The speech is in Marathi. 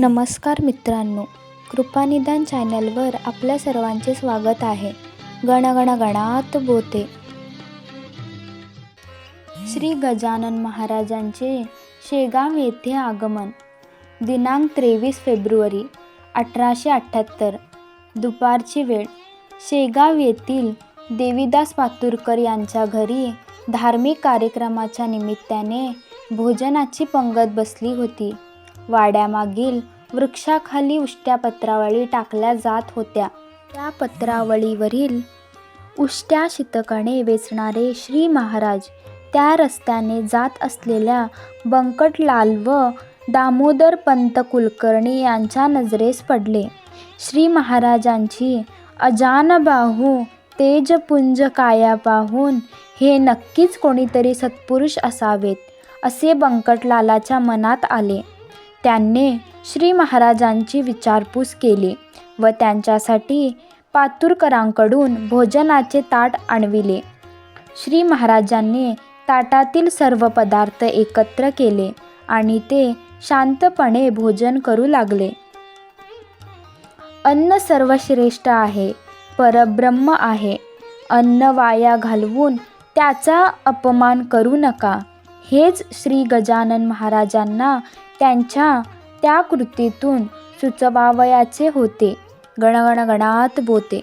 नमस्कार मित्रांनो कृपानिदान चॅनलवर आपल्या सर्वांचे स्वागत आहे. गणगण गणात बोते. श्री गजानन महाराजांचे शेगाव येथे आगमन. दिनांक त्रेवीस फेब्रुवारी अठराशे अठ्ठ्याहत्तर. दुपारची वेळ. शेगाव येथील देवीदास पातुरकर यांच्या घरी धार्मिक कार्यक्रमाच्या निमित्ताने भोजनाची पंगत बसली होती. वाड्यामागील वृक्षाखाली उष्ट्या पत्रावळी टाकल्या जात होत्या. त्या पत्रावळीवरील उष्ट्या शितकणे वेचणारे श्री महाराज त्या रस्त्याने जात असलेल्या बंकटलाल व दामोदर पंत कुलकर्णी यांच्या नजरेस पडले. श्री महाराजांची अजानबाहू तेजपुंज काया पाहून हे नक्कीच कोणीतरी सत्पुरुष असावेत असे बंकटलालाच्या मनात आले. त्यांनी श्री महाराजांची विचारपूस केली व त्यांच्यासाठी पातुरकरांकडून भोजनाचे ताट आणविले. श्री महाराजांनी ताटातील सर्व पदार्थ एकत्र केले आणि ते शांतपणे भोजन करू लागले. अन्न सर्वश्रेष्ठ आहे परब्रह्म आहे. अन्न वाया घालवून त्याचा अपमान करू नका. हेच श्री गजानन महाराजांना त्यांच्या त्या कृतीतून सुचवावयाचे होते. गणगणगणात बोते.